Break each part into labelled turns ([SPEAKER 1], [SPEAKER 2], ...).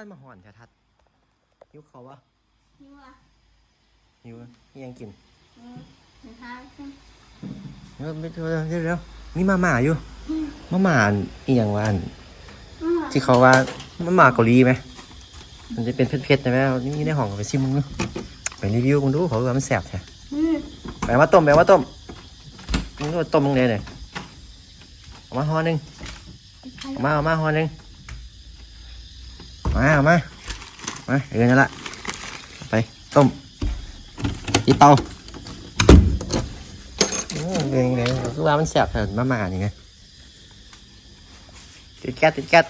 [SPEAKER 1] ดมาห่อนแท้ทัดหิวเขาววะ
[SPEAKER 2] นี่ว่า
[SPEAKER 1] หิวมีหยังกิน
[SPEAKER 2] อืมเห็นท้าขึ้น
[SPEAKER 1] เดี๋ยวเดี๋ยวเดี๋ยวเดี๋ยวมีมาม่าอยู่มาม่าอันอีหยังวะอัน
[SPEAKER 2] อืม
[SPEAKER 1] ที่เขาว่ามาม่าเกาหลีไหมมันจะเป็นเผ็ดๆใช่ไหมนี่มีในห้องไปซิมมึงดูไปรีวิวมึงดูเขาว่ามันแซ่บแท้
[SPEAKER 2] อืม
[SPEAKER 1] ไปเอามาต้มไปเอามาต้มมึงก็ต้มมึงเลยเนี่ยเอามาห่อหนึ่งเอามาเอามาห่อหนึ่ง มาเอามามาเออนั่นละไปต้มที่เตาโอ้เรื่องไงคือว่ามันแซ่บแต่มาม่านี่ไงติดแก๊สติดแก๊ส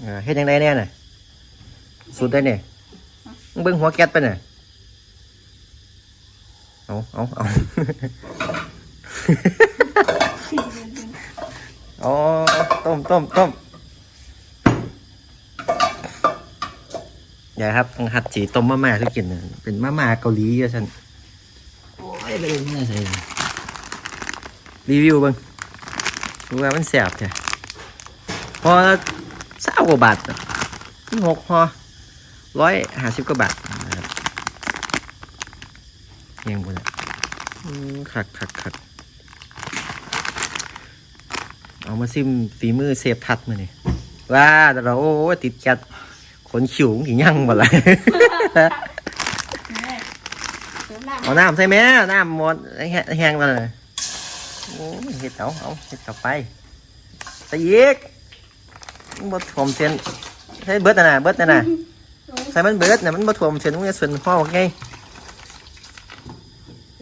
[SPEAKER 1] เออเฮ็ดยังไงแน่น่ะสูตรได้เนี่ยมึงเบิ่งหัวแก๊สไปน่ะเอาเอาเอา อ๋อต้มต้มต้มอย่าครับต้องหัดจีต้มมาม่าทุกกินนะเป็นมาม่าเกาหลีอะฉันโอ้ยไปเลยไม่ได้ใส่รีวิวบ้างดูว่ามันแสบใช่พอเศร้ากว่าบาทที่หกพอร้อยห้าสิบกว่าบาทยังบุญอะอืมคักคักคัก เอามาซิมฝีมือเซฟทัดมาเนี่ยว่าแต่เราโอ้ยติดจัดขนขิวกี่ยั่งหมดเลย
[SPEAKER 2] นี่เติมน้ำ
[SPEAKER 1] เอาน้ำใส่ไหมน้ำหมดแห้แห้งแล้วเลยโอ้ยเห็ดเอาเอาเห็ดต่อไปใส่อีกบดถ่วมเส้นใส่เบิร์ดน่ะนะเบิร์ดน่ะนะใส่มันเบิร์ดน่ะมันบดถ่วมเส้นมันจะส่วนพ่อว่าไง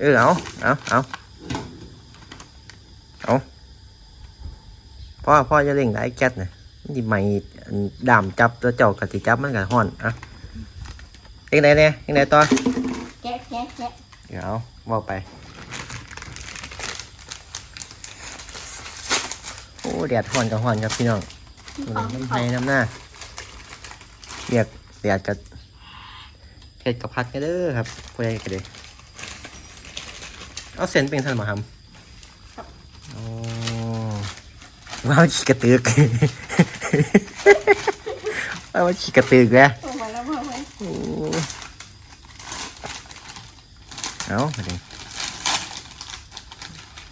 [SPEAKER 1] เออเอาเอาเอาเอา พ่อพ่อจะเล่งไอ้แก๊สน่ะมันดิไม่ดามจับตัวเจ้ากติจับมันกับห่อนอะเองไหนเนี่ยเองไหนต่อ
[SPEAKER 2] แกะแกะแกะ
[SPEAKER 1] เดี๋ยวบอกไป โอ้แดดห่อนกับห่อนครับพี่น้องน้
[SPEAKER 2] ของมีำ
[SPEAKER 1] ไทยน้ำหน้าเรียกแดดกับเผ็ดกับพัดกันเด้อครับพวกใดกันเด้เอาเส้นเป็นท่านมาทำโอ้ ว้าวขี้กระตือกว้าวขี้กระตือกแล้ว
[SPEAKER 2] เอาไว้แล้วเอาไว้
[SPEAKER 1] โอ้เอามาดิ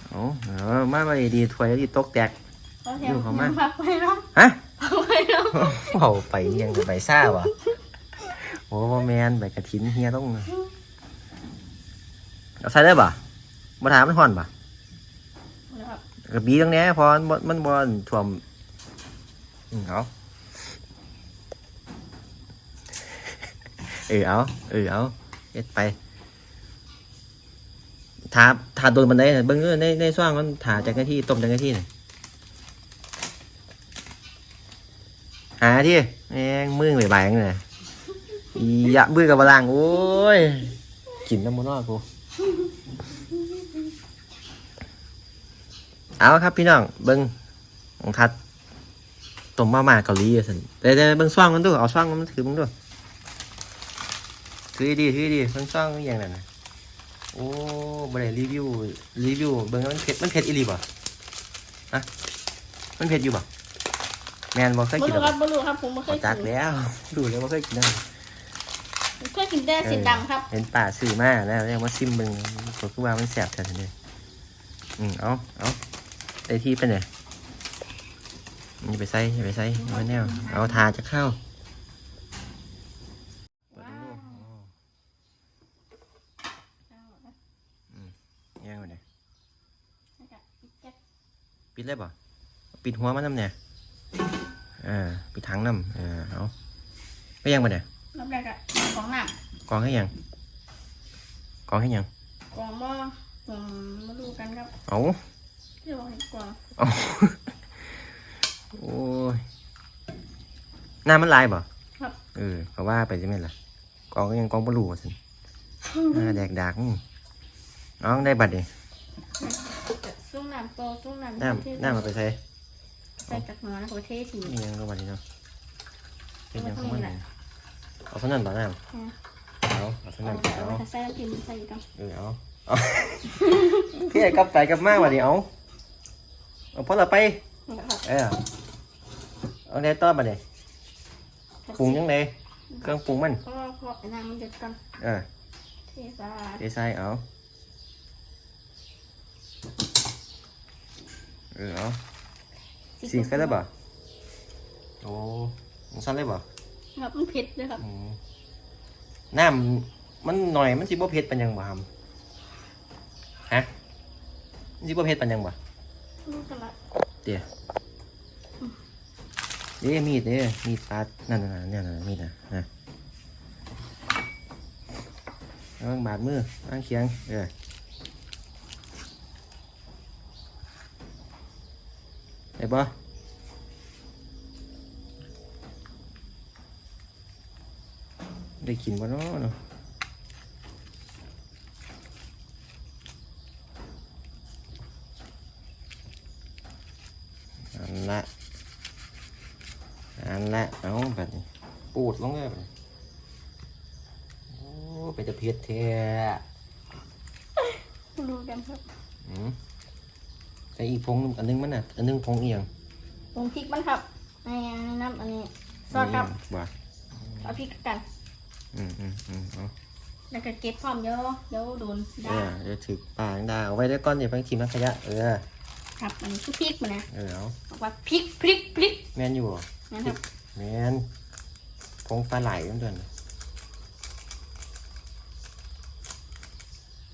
[SPEAKER 1] เอาเอามามาดีๆถวยดีตกแตก
[SPEAKER 2] เอาแถ
[SPEAKER 1] อยู่
[SPEAKER 2] ว
[SPEAKER 1] ของมัน
[SPEAKER 2] พักไว้เนาะ
[SPEAKER 1] ฮะ
[SPEAKER 2] พักไว้เนาะ
[SPEAKER 1] เอาไปยังกับไปซ่าวะโอ้บ่แมนใบกระถินเฮียต้องเอาใส่ได้ป่ะมาถามมันห่อนป่ะ
[SPEAKER 2] นะครับ
[SPEAKER 1] กระบีตรงนี้พอมันมันบอลถ่วมอืมเอาเออเอาเออเอาเอ็ดไปถาถาโดนบันไดน่ะเบิ้งเออในในซ่วงมันถาจากหน้าที่ต้มจากหน้าที่น่ะหาที่แม่งมึงไปบายๆเลยอียะมือกับบาลังโอ้ยกินน้ำมันนอกกู เอาครับพี่น้องเบิ้งของทัดต้มมาม่าเกาหลีอะสันเดี๋ยวเดี๋ยวเบิ้งซ่วงมันดูเอาซ่วงมันถือมึงดูถือดีถือดีเบิ้งซ่วงอหย่างนั้นน่ะโอ้บ่ได้รีวิวรีวิวเบิ้งว่ามันเผ็ดมันเผ็ดอีหลีบ่ฮะมันเผ็ดอยู่บ่แมนบ่เคย
[SPEAKER 2] บ
[SPEAKER 1] กิน
[SPEAKER 2] รู
[SPEAKER 1] หรอ
[SPEAKER 2] ครับบรูครับผมไม่เค
[SPEAKER 1] ขอยจัก
[SPEAKER 2] กิน
[SPEAKER 1] แล้วดูแล้วว่าเคยกินได้
[SPEAKER 2] ผมเคยกินแต่สีดำครับ
[SPEAKER 1] เห็นป่าซื้อมาแล้วยังมาซิมเบึงตัวกูว่ามันแสบแท้เลยอืมเอาเอา ไอ้ที่เป็นไงอย่าไปใส่อย่าไปใส่เอาไว้แนวเอาทาจะเข้าเปิดดูอ๋อยังไงเนี่ยปิดเลยป่ะปิดหัวมันน้ำเนี่ยอ่าปิดถังน้ำเออเอาไม่ยังไปเนี่ย
[SPEAKER 2] น้ำแรกอะของหนัก
[SPEAKER 1] กองให้ยังกองให้ยัง
[SPEAKER 2] กล่องหม้อผมมาดูกันครับ
[SPEAKER 1] เอา
[SPEAKER 2] ที่บอกให้กล่อง
[SPEAKER 1] เอาโอ้ยหน้ามันลายบ่
[SPEAKER 2] ครับ
[SPEAKER 1] เออเขาว่าไปใช่ไหมล่ะกองก็ยังกองบลูสิหน้าแดกดักอื้อน้องได้บัตรดิ
[SPEAKER 2] ซุ้มน้ำโตซุ้มน้ำ
[SPEAKER 1] หน้า
[SPEAKER 2] ที่
[SPEAKER 1] หน้ามาไปใส่
[SPEAKER 2] ใส่จากหัวนะโอเทที
[SPEAKER 1] นี่ยังก็บัตรดิเนาะเป็นยังของมันเนี่ยเอาเท่านั้นบ่หน้าเอาเอาเท่า
[SPEAKER 2] เอา
[SPEAKER 1] นั้น
[SPEAKER 2] ไป
[SPEAKER 1] เอา
[SPEAKER 2] เอาไปใส่น้ำกินใส่กัน
[SPEAKER 1] เออเอาเอาพี่ไอ้กลับไปกลับมาว่ะดิเอา เอาพอละไป
[SPEAKER 2] นะครับ
[SPEAKER 1] เออเอาได้ต่อมาเลยปรุงยังไงเครื่องปรุงมัน
[SPEAKER 2] เพราะว่าเพราะไอ้น้ำมันเดือดก่อน
[SPEAKER 1] เออ
[SPEAKER 2] เทใส่
[SPEAKER 1] เดใส่เอาเออเอาสีก็ได้บ่โอ้มันสั้นเลยบ่
[SPEAKER 2] ครับมันเผ็ดเลยครับ
[SPEAKER 1] อืมน้ำมันหน่อยมันสิบ่เผ็ดปานหยังบ่ครับฮะมันสิบ่เผ็ดปานหยังบ่
[SPEAKER 2] นี่กระละ
[SPEAKER 1] เดี๋ยวเด้มีดเด้มีดปาดนั่นน่ะเนี่ยน่ะมีดน่ะนะระวังบาดมือวางเคียงเออได้ปะได้กินบ่เนาะเนาะอันละอันละเอาแบบนี้ปูดลงเลยบัดนี้โอ้ไปจะเพียดแท้
[SPEAKER 2] ดูกันครับ
[SPEAKER 1] อืมใส่อีกพงหนึ่งอันนึงมันน่ะ อันนึงพงเอียง
[SPEAKER 2] ลงพริกมันครับไอ้น้ำอันนี้ซอสครับ
[SPEAKER 1] บ่า
[SPEAKER 2] เอาพริกกัน
[SPEAKER 1] อืมอืมอืมเอา
[SPEAKER 2] แล้วก็เก็บพร้อมเดี๋ยวเดี๋ยวโดน
[SPEAKER 1] เอ
[SPEAKER 2] ด่า
[SPEAKER 1] อเดี๋ยวถือปากดาเอาไว้ได้ก้อนอย่าเพิ่งทิ้งนะขยะเออ
[SPEAKER 2] ครับอันนี้คือพริกมันนะ
[SPEAKER 1] เออเอา
[SPEAKER 2] บอกว่าพริกพริกพริก
[SPEAKER 1] แม่นอยู่บ่
[SPEAKER 2] นะครับ
[SPEAKER 1] แม่นพงปลาไหลนั่นเดือน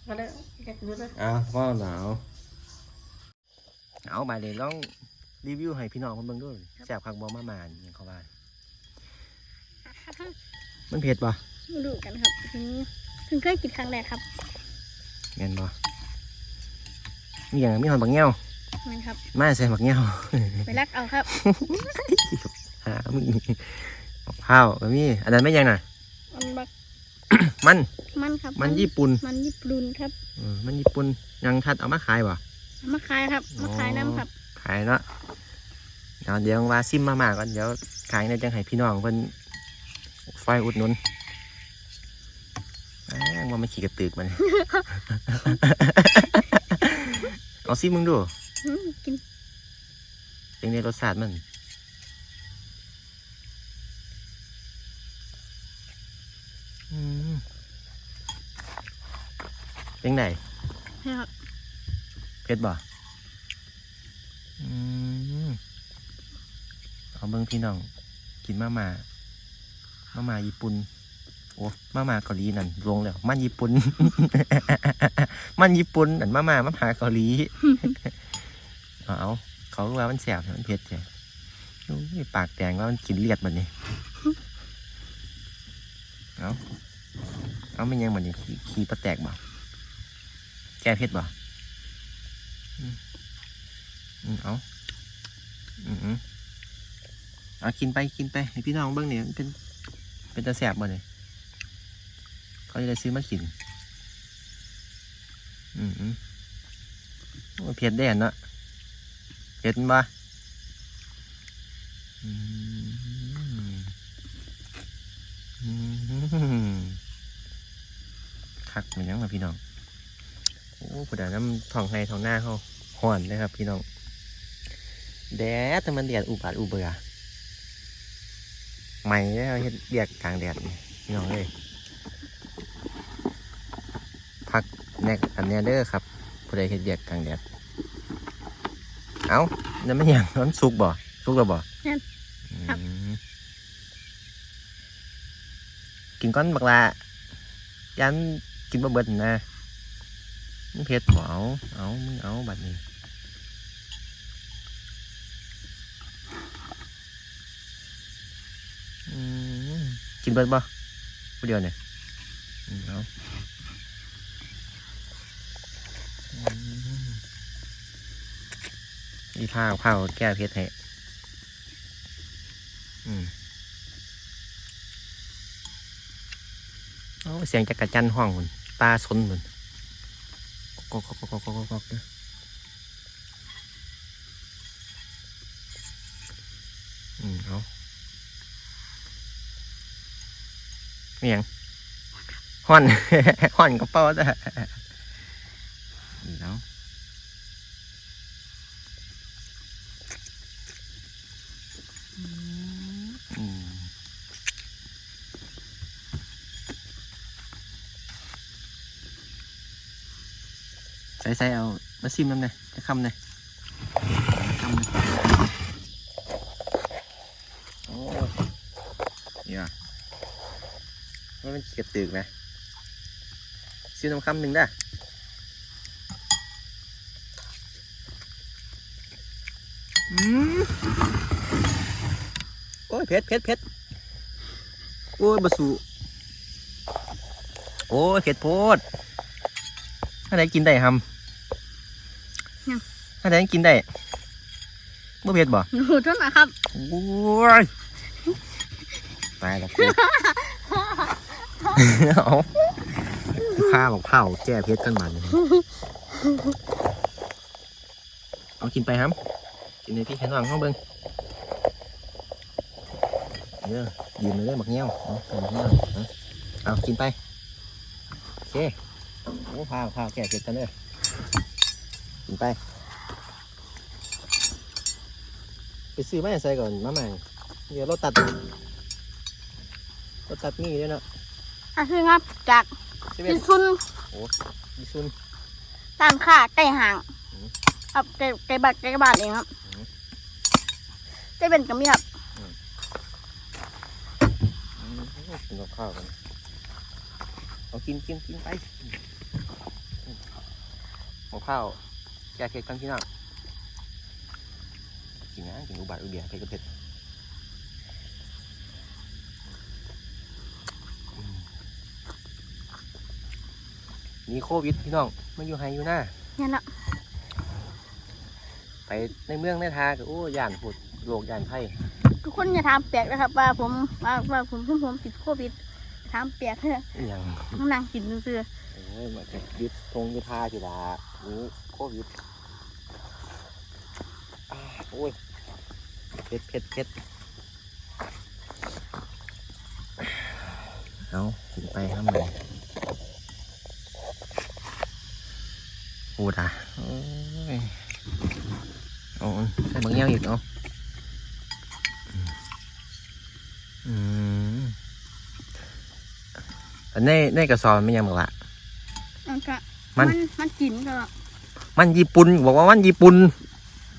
[SPEAKER 2] ก็ได้เด็ดดูเลย
[SPEAKER 1] เอาพ่อหนาวเอาไปเลยลองรีวิวให้พี่น้องมันเบิ่งด้วยแซ่บคักบ่มามาอย่างเขาว่ามันเผ็ดบ่
[SPEAKER 2] มาดูกันครับถึงถึงเคยกินครั้งแรกครับ
[SPEAKER 1] แม่นบ่มีอย่างมีหอนบักเงี้ยว
[SPEAKER 2] นั่นครับ
[SPEAKER 1] มาใส่บักเงี้ยว
[SPEAKER 2] ไปรักเอาครับ
[SPEAKER 1] หามึงมะพร้าวก็มีอันนั้นไม่ยังน่ะ
[SPEAKER 2] มันบัก
[SPEAKER 1] มัน
[SPEAKER 2] มันครับ
[SPEAKER 1] มันญี่ปุ่น
[SPEAKER 2] มันญี่ปุ่นครับ
[SPEAKER 1] เออมันญี่ปุ่นยังทัดเอามาขายบ่
[SPEAKER 2] เอามาขายครับมาขายน้ำครับ
[SPEAKER 1] ขายเนาะเดี๋ยวเดี๋ยวว่าซิมมามาก่อนเดี๋ยวขายในจังให้พี่น้องเพิ่นไฟอุดหนุนแม่งว่าไม่ขี่กระตึกมัน เอาซิมึงดู
[SPEAKER 2] อืมกิน
[SPEAKER 1] เป็นในรสชาติมัน เป็นไง
[SPEAKER 2] นะครับ
[SPEAKER 1] เผ็ดบ่อืมเอาเบิ่งพี่น้อง กินมามามามาญี่ปุ่น โอ้ มามาเกาหลีนั่นลงแล้ว มันญี่ปุ่น มันญี่ปุ่นอันมามามามาเกาหลีเอาเอาเขาว่ามันแสบมันเผ็ดใช่โอ้ยปากแดงว่ามันกินเลือดมันนี่เอาเอาไม่ยังมันนี่ขี้ขี้ปลาแตกบ่ แก้เผ็ดบ่อืมเอาอืมอืมเอากินไปกินไปให้พี่น้องเบิ้งเนี่ยเป็นเป็นตาแสบมาเลยเขาจะได้ซื้อมากิน อืมอืมโอ้ยเผ็ดแดนเนาะเผ็ดบ่อืมอืมคักเหมือนยังล่ะพี่น้อง โอ้ผู้ใดน้ำทองไห้ทองหน้าเขาห่อนนะครับ พี่น้องแดดแต่มันแดดอุบาทอุเบือใหม่แล้วเฮ็ดเรียกกลางแดดนี่พี่น้องเลยพักแนกอันเนี้ยเด้อครับผู้ใดเฮ็ดเรียกกลางแดดเอ้านั่นไม่นหยังมันสุกบ่สุกแล้วบ่
[SPEAKER 2] นั่นครับ
[SPEAKER 1] อืมกินก้อนบักละยันกินบ่เบิดนะ มึงเผ็ดบ่เอา เอา มึงเอาบัดนี้กินเบิดบ่ผู้เดียวเนี่ยเอาอีผ้าผ้าแก้เผ็ดให้อืมเอาเสียงจักรจันห้องมันปลาสนมัน กอกกอกกอกกอกกอกเด้ออืมเอาเมียงห่อนห่อนกระเป๋าจ้ะอืมเอาอื ส่ ใส่เอามาซิมน้ำเลยจะคำเลยคำเลยโอ้เนี่ยมันเป็นเก็บตึกไหมซิมน้ำคำหนึ่งได้อืมโอ้ยเผ็ดเผ็ดเผ็ดโอ้ยบะสูโอ้ยเผ็ดโพดถ้าไหนกินได้ฮัม
[SPEAKER 2] ยัง
[SPEAKER 1] ถ้าไหนกินได้บ่เผ็ดบ่
[SPEAKER 2] หนูเท่าไหร่ครับ
[SPEAKER 1] โอ้ยตายแล้วกูเอาข้าบอกเผาแก้เพชรกันมันเอากินไปครับกินในพี่แขนวางเข้าเบิ้งเด้อยืมเลยเด้อหมักเงี้ยวเอาไปหมักเงี้ยวเอาเอากินไปโอเคโอ้ข้าวข้าวแก้เพชรกันเด้อกินไป ไปซื้อมาให้ใส่ก่อนมาใหม่เดี๋ยวรถตัดรถตัดมีด้วยเนาะ
[SPEAKER 2] อะคือครับจาก
[SPEAKER 1] ใช่ไหม
[SPEAKER 2] พิซุน
[SPEAKER 1] ดิซุน
[SPEAKER 2] ร้านค้าใกล้ห่าง
[SPEAKER 1] อืม
[SPEAKER 2] ครับใกล้ใกล้บ้านใกล้บ้านเองครับ
[SPEAKER 1] อืม
[SPEAKER 2] ได้เป็นกับมีครับ
[SPEAKER 1] อืมกินกับข้าวกันเอากินกินกินไปเอาข้าวแกะเค้กกันพี่น้อง กินนะกินอุบาทอุเบียเผ็ดกับเผ็ดอืมมีโควิดพี่น้องมาอยู่ไฮอยู่หน้า
[SPEAKER 2] เนี่ยนะ
[SPEAKER 1] ไปในเมืองในทาก็โอ้ย่านผุดโลกย่านไพ่
[SPEAKER 2] ทุกคนอย่าถามแปลกนะครับ ว่าผมว่าว่าผมผมผมติดโควิดถามแปลกเถอะ
[SPEAKER 1] อหย่าง
[SPEAKER 2] ต้องนั่งกินซื่อ
[SPEAKER 1] เอ้ยมาจากยึดทงยึดทาทีละนี้โควิดอ่าโอ้ย เผ็ดเผ็ดเผ็ดเอากินไปทำไมพูดอะโอ้ยเอาใส่บางอย่างอีกเอาอืมอันในในกระสอบไม่ยังบอกละ
[SPEAKER 2] ๆมันก็
[SPEAKER 1] มัน
[SPEAKER 2] มันกินก็
[SPEAKER 1] มันญี่ปุ่นบอกว่ามันญี่ปุ่น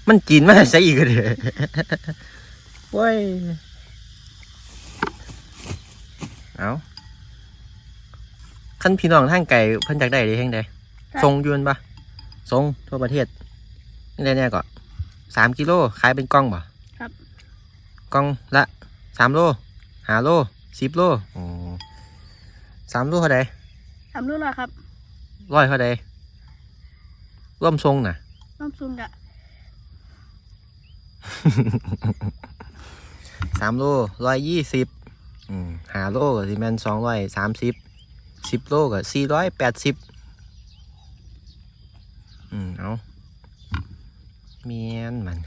[SPEAKER 1] มันจีนมาใส่อีกเลยเว้ยเอาขั้นพี่น้องทางไก่เพิ่นจากได้ได้แห่งใดทรงอยืนปะทรงทั่วประเทศนี่ได้แน่ก็สามกิโลขายเป็นกล่องปะ
[SPEAKER 2] ครับ
[SPEAKER 1] กล่องละสามโลห้าโลสิบโลอ๋อสามโลเท่าใด
[SPEAKER 2] ทำรู้แล้วครับ
[SPEAKER 1] ร้อยเท่าใดร่วมทรงน่ะ
[SPEAKER 2] น้ำซุนกะ
[SPEAKER 1] สามโลร้อยยี่สิบหาโลก็สิแมนสองร้อยสามสิบสิบโลก็สี่ร้อยแปดสิบอืมเอาเมียนมัน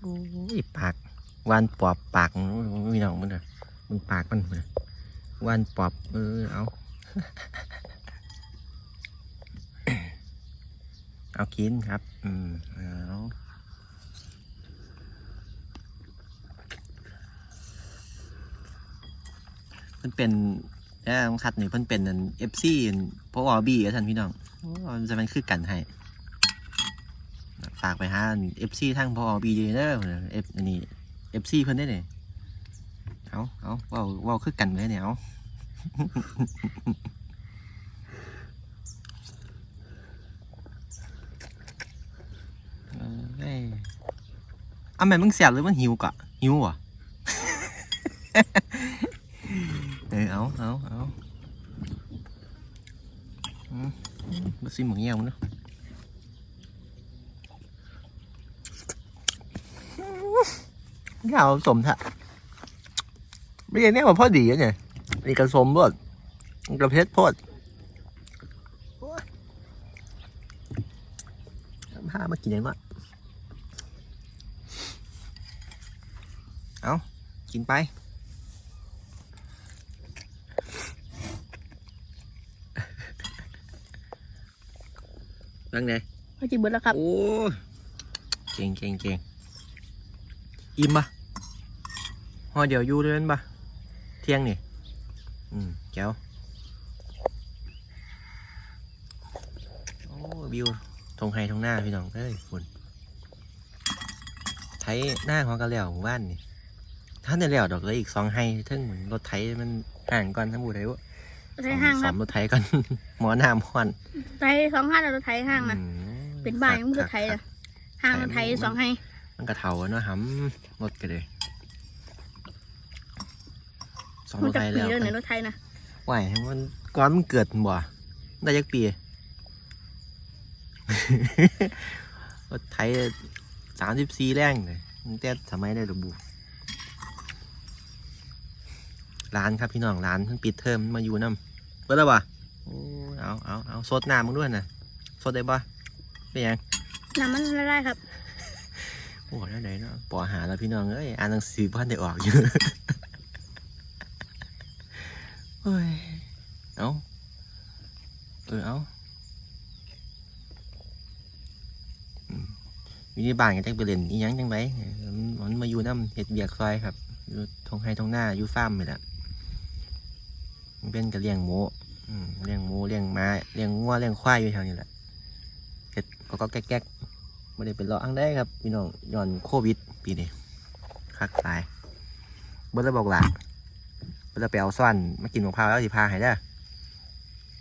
[SPEAKER 1] โอ้ยปากวานปอบปากมีน้องมันเลย มันปากมันเลยวานปอบเออเอา เอากินครับ อืมเอาเพิ่นเป็นแล้องคัดนี่เพิ่นเป็นเอฟซีพวกออบีท่านพี่น้องมันจะมันคือกันให้ฝากไปหาเอฟซีทั้งพออบีเเด้อเอฟอันนี้เอฟซีเพิ่นได้เนี่ย เอาเอาเว้าเว้าคือกันเลยเนี่ยเอาเอ้ยเอาแม่มึงเสียหรือมันหิวกะหิวอะเออเอาเอาเอามาซิหมึงเงี้ยวมันเนาะนี่เอาสมทะ ไม่ใช่เนี่ยมันพอดีอะเนี่ยนี่กระสมด้วยกระเพชรโพดโอ้ยพามากินยังวะเอากินไปบ้างไง
[SPEAKER 2] พอจิเบิดแล้วครับ
[SPEAKER 1] โอ้ยเก่งเก่งเก่งอิ่มปะห่อเดี๋ยวอยู่เดินปะ เที่ยงนี่ อืมแก้วโอ้วิวทงไฮทงหน้าพี่น้องเอ้ยฝุ่นไทยหน้าของกระเหลี่ยวหมู่บ้านนี่ท่านได้แล้วดอกเลยอีกสองไฮทึ่งเหมือนรถไทยมันห่างก่อนทั้งหมดเลยวะ
[SPEAKER 2] ไทยห้าง
[SPEAKER 1] ส
[SPEAKER 2] ค
[SPEAKER 1] อ
[SPEAKER 2] รับ
[SPEAKER 1] มรถไทยก่อนหมอหน้าหมอน
[SPEAKER 2] ไทยสองห้างเราไทยห้างนะ
[SPEAKER 1] อืม
[SPEAKER 2] เป็นบ้านยังไม่ไทยอะห้างเราไทยสองให้
[SPEAKER 1] มันกระเทาอะเนาะหำรถกันเลยส อง
[SPEAKER 2] มั
[SPEAKER 1] ร
[SPEAKER 2] น
[SPEAKER 1] ถ
[SPEAKER 2] จะ
[SPEAKER 1] ไทย
[SPEAKER 2] ปี
[SPEAKER 1] แล้ว
[SPEAKER 2] เรื่องไหนรถไทยนะ
[SPEAKER 1] ไหวมันก่อนมันเกิดบ่ได้ยักปี รถไทยสามสิบสี่แรงเลยมันแต่สมัยได้ระบุร้านครับพี่น้องร้านเพิ่งปิดเทอมมาอยู่น้ำเปิดแล้วปะโอ้เอาเอาเอาสดน้ำมึงด้วยนะสดได้ปะเป็นยัง
[SPEAKER 2] น้ำมันละลายครับ
[SPEAKER 1] โอ้แล้วไหนเนาะปอหาแล้วพี่น้องเอ้ยอ่านหนังสือบ้านได้ออกอยู่ เฮ้ย เอาเออเอาอืมอยู่ในบ้านก็จังไปเล่นอีหยังจังไดมันมันมาอยู่น้ำเห็ดเบียกซอยครับ อยู่ทงไห้ทงหน้าอยู่ฟาร์มนี่แหละมันเป็นกระเลี้ยงหมูอืมเลี้ยงหมูเลี้ยงม้าเลี้ยงงัวเลี้ยงควายอยู่แถวนี้แหละเห็ดก็ก็แก๊กๆไม่ได้เป็นรออังได้ครับพี่น้องย้อนโควิด ปีนี้คักตายเบิร์ดเลยบอกหลาน เบิร์ดเลยไปเอาซ่อนมากินมะพร้าวแล้วสิพาให้ได้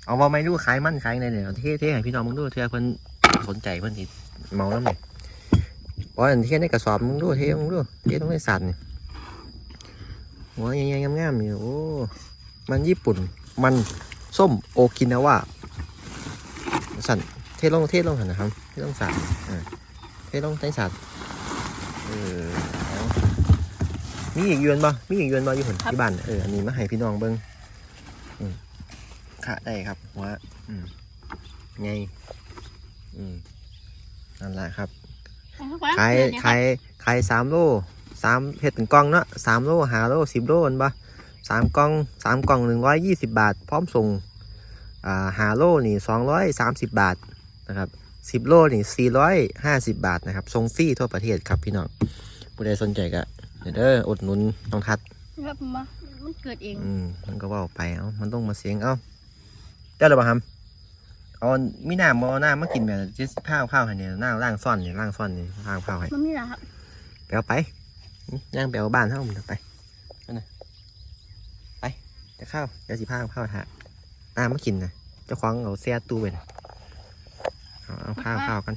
[SPEAKER 1] เอามาไม่รู้ขายมันขายในเนี่ยเท่เท่ให้พี่น้องมึงดูเท่เพิ่นสนใจเพิ่นสิเมาแล้วเนี่ยเพราะอันเท่ในกระสอบมึงดูเท่มึงดูเท่ต้องได้สัตว์นี่ยหัวยังงามๆนี่โอ้มันญี่ปุ่นมันส้มโอกินาวาสั่นเทลงเทลงหันนะครับเทลงสามอ่าเทลงใต้สัตว์เออ เอามีอีกเยือนบ่มีอีกเยือนบ่อยู่ผนที่บ้านเอออันนี้มาให้พี่น้องเบิ้งอืมขาได้ครับว่าอืมไง อืมนั่นแหละครับขายขายขายสามโลสามเห็ดเป็นกล่องเนาะสามโลหาโลสิบโลอันบ่สามกล่องสามกล่องหนึ่งร้อยยี่สิบบาท พร้อมส่งอ่าหาโลนี่สองร้อยสามสิบบาทนะครับสิบโลนี่สี่ร้อยห้าสิบบาทนะครับทรงฟรีทั่วประเทศครับพี่น้องผู้ใดสนใจก็ เดี๋ยวเด้ออดหนุนน้องทัด
[SPEAKER 2] ครับผมว่ามันเกิดเอง
[SPEAKER 1] อืมมันก็เว่าไปเอ้ามันต้องมาเสียงเอ้าเจ้าหรือเปล่าครับเอามีน้ำมาเอาน้ำมากินแบบจะข้าวข้าวให้เนี่ยน้ำล่างซ่อนเนี่ยล่างซ่อนเนี่ยล่างข้าวให้
[SPEAKER 2] มันนี่แหละครับ
[SPEAKER 1] ไปเอาไปอืมย่างไปเอาบ้านเท่ามันเอาไปนั่นนะไปจะข้าวเดี๋ยวสิพาเอาข้าวหาน้ำมากินนะเจ้าของเอาเสียตู้ไปนะเอาเอาข้าวข้าวกัน